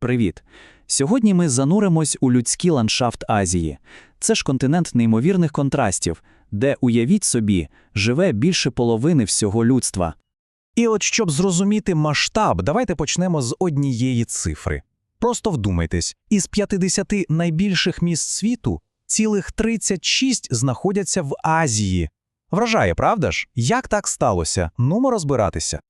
Привіт! Сьогодні ми зануримось у людський ландшафт Азії. Це ж континент неймовірних контрастів, де, уявіть собі, живе більше половини всього людства. І от щоб зрозуміти масштаб, давайте почнемо з однієї цифри. Просто вдумайтесь, із 50 найбільших міст світу цілих 36 знаходяться в Азії. Вражає, правда ж? Як так сталося? Нумо розбиратися.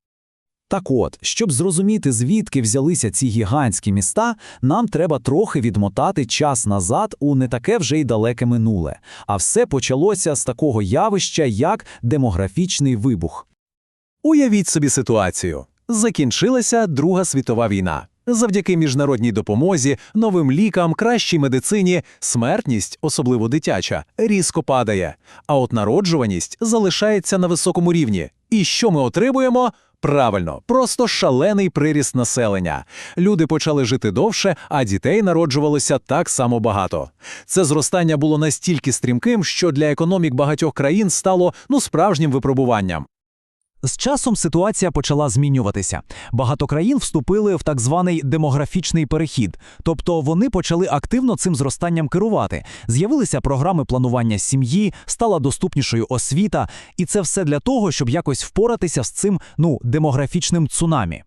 Так от, щоб зрозуміти, звідки взялися ці гігантські міста, нам треба трохи відмотати час назад у не таке вже й далеке минуле. А все почалося з такого явища, як демографічний вибух. Уявіть собі ситуацію. Закінчилася Друга світова війна. Завдяки міжнародній допомозі, новим лікам, кращій медицині, смертність, особливо дитяча, різко падає, а от народжуваність залишається на високому рівні. І що ми отримуємо? Правильно, просто шалений приріст населення. Люди почали жити довше, а дітей народжувалося так само багато. Це зростання було настільки стрімким, що для економік багатьох країн стало ну справжнім випробуванням. З часом ситуація почала змінюватися. Багато країн вступили в так званий демографічний перехід, тобто вони почали активно цим зростанням керувати. З'явилися програми планування сім'ї, стала доступнішою освіта, і це все для того, щоб якось впоратися з цим ну демографічним цунамі.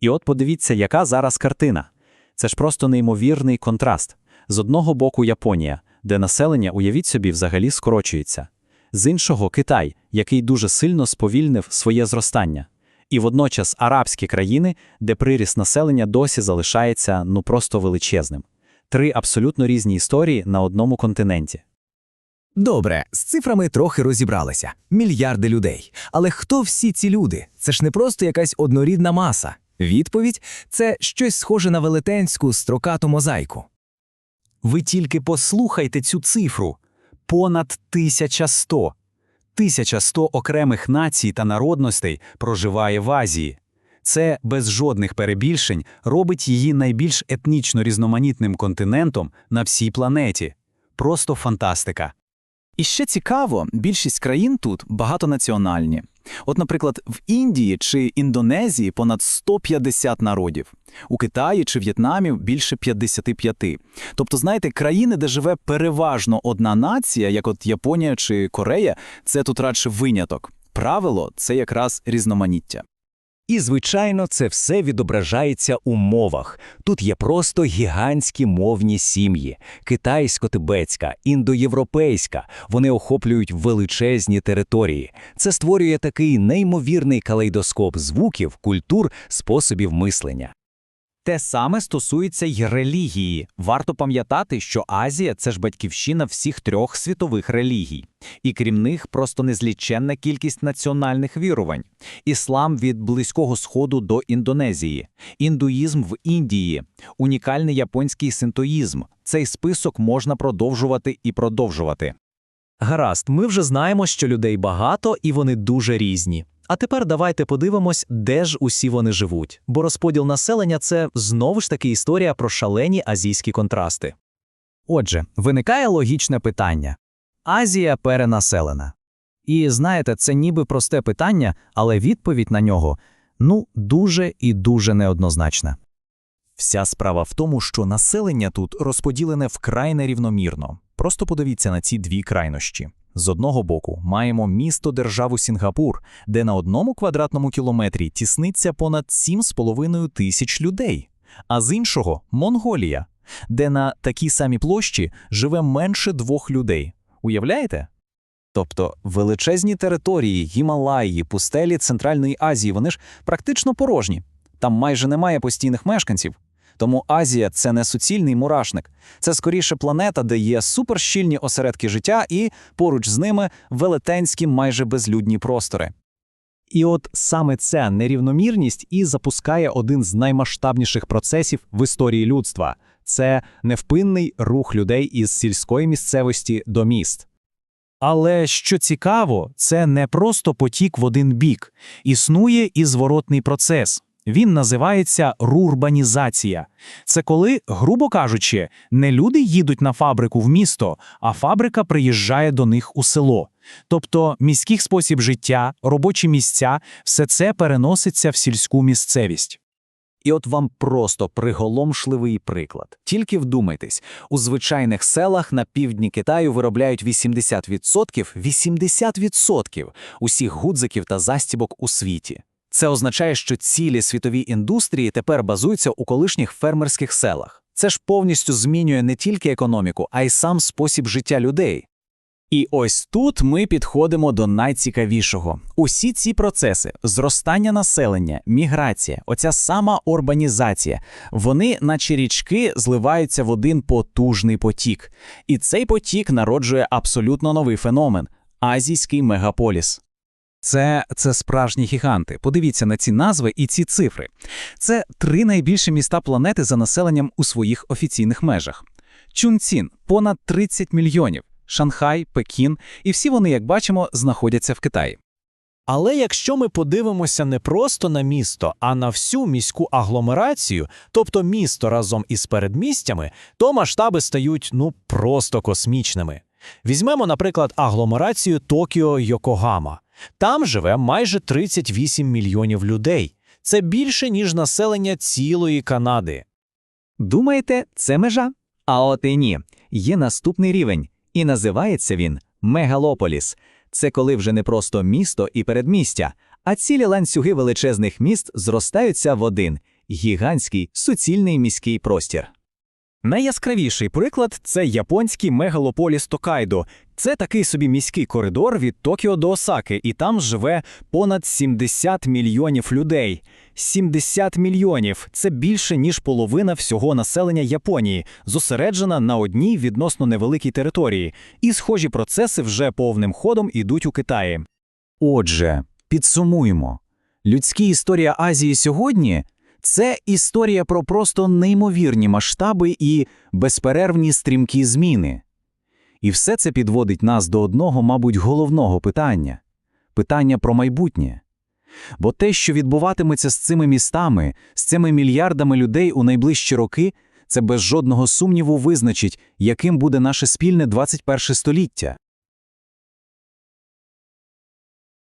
І от подивіться, яка зараз картина. Це ж просто неймовірний контраст. З одного боку Японія, де населення, уявіть собі, взагалі скорочується. З іншого Китай, який дуже сильно сповільнив своє зростання. І водночас арабські країни, де приріст населення досі залишається ну просто величезним. Три абсолютно різні історії на одному континенті. Добре, з цифрами трохи розібралися. Мільярди людей. Але хто всі ці люди? Це ж не просто якась однорідна маса. Відповідь це щось схоже на велетенську строкату мозаїку. Ви тільки послухайте цю цифру понад 1100. 1100 окремих націй та народностей проживає в Азії. Це без жодних перебільшень робить її найбільш етнічно різноманітним континентом на всій планеті. Просто фантастика. І ще цікаво, більшість країн тут багатонаціональні. От, наприклад, в Індії чи Індонезії понад 150 народів, у Китаї чи В'єтнамі більше 55. Тобто, знаєте, країни, де живе переважно одна нація, як от Японія чи Корея, це тут радше виняток. Правило це якраз різноманіття. І, звичайно, це все відображається у мовах. Тут є просто гігантські мовні сім'ї: китайсько-тибетська, індоєвропейська. Вони охоплюють величезні території. Це створює такий неймовірний калейдоскоп звуків, культур, способів мислення. Те саме стосується й релігії. Варто пам'ятати, що Азія це ж батьківщина всіх трьох світових релігій, і крім них просто незліченна кількість національних вірувань: іслам від Близького Сходу до Індонезії, індуїзм в Індії, унікальний японський синтоїзм. Цей список можна продовжувати і продовжувати. Гаразд, ми вже знаємо, що людей багато і вони дуже різні. А тепер давайте подивимось, де ж усі вони живуть. Бо розподіл населення це знову ж таки історія про шалені азійські контрасти. Отже, виникає логічне питання: Азія перенаселена. І знаєте, це ніби просте питання, але відповідь на нього ну дуже і дуже неоднозначна. Вся справа в тому, що населення тут розподілене вкрай нерівномірно. Просто подивіться на ці дві крайнощі. З одного боку, маємо місто-державу Сінгапур, де на одному квадратному кілометрі тісниться понад 7,5 тисяч людей, а з іншого Монголія, де на такій самій площі живе менше двох людей. Уявляєте? Тобто величезні території, Гімалаї, пустелі Центральної Азії, вони ж практично порожні. Там майже немає постійних мешканців. Тому Азія це не суцільний мурашник, це скоріше планета, де є суперщільні осередки життя і поруч з ними велетенські майже безлюдні простори. І от саме ця нерівномірність і запускає один з наймасштабніших процесів в історії людства це невпинний рух людей із сільської місцевості до міст. Але що цікаво, це не просто потік в один бік, існує і зворотний процес. Він називається рурбанізація. Це коли, грубо кажучи, не люди їдуть на фабрику в місто, а фабрика приїжджає до них у село. Тобто міський спосіб життя, робочі місця все це переноситься в сільську місцевість. І от вам просто приголомшливий приклад. Тільки вдумайтесь, у звичайних селах на півдні Китаю виробляють 80%, 80% усіх гудзиків та застібок у світі. Це означає, що цілі світові індустрії тепер базуються у колишніх фермерських селах. Це ж повністю змінює не тільки економіку, а й сам спосіб життя людей. І ось тут ми підходимо до найцікавішого. Усі ці процеси зростання населення, міграція, оця сама урбанізація, вони, наче річки, зливаються в один потужний потік. І цей потік народжує абсолютно новий феномен азійський мегаполіс. Це, це справжні гіганти. Подивіться на ці назви і ці цифри. Це три найбільші міста планети за населенням у своїх офіційних межах. Чунцін – понад 30 мільйонів, Шанхай, Пекін, і всі вони, як бачимо, знаходяться в Китаї. Але якщо ми подивимося не просто на місто, а на всю міську агломерацію, тобто місто разом із передмістями, то масштаби стають ну просто космічними. Візьмемо, наприклад, агломерацію Токіо-Йокогама. Там живе майже 38 мільйонів людей. Це більше, ніж населення цілої Канади. Думаєте, це межа? А от і ні. Є наступний рівень, і називається він мегалополіс. Це коли вже не просто місто і передмістя, а цілі ланцюги величезних міст зростаються в один гігантський суцільний міський простір. Найяскравіший приклад це японський мегалополіс Токайдо. Це такий собі міський коридор від Токіо до Осаки, і там живе понад 70 мільйонів людей. 70 мільйонів це більше ніж половина всього населення Японії, зосереджена на одній відносно невеликій території. І схожі процеси вже повним ходом ідуть у Китаї. Отже, підсумуємо. Людська історія Азії сьогодні – це історія про просто неймовірні масштаби і безперервні стрімкі зміни. І все це підводить нас до одного, мабуть, головного питання – питання про майбутнє. Бо те, що відбуватиметься з цими містами, з цими мільярдами людей у найближчі роки, це без жодного сумніву визначить, яким буде наше спільне 21 століття.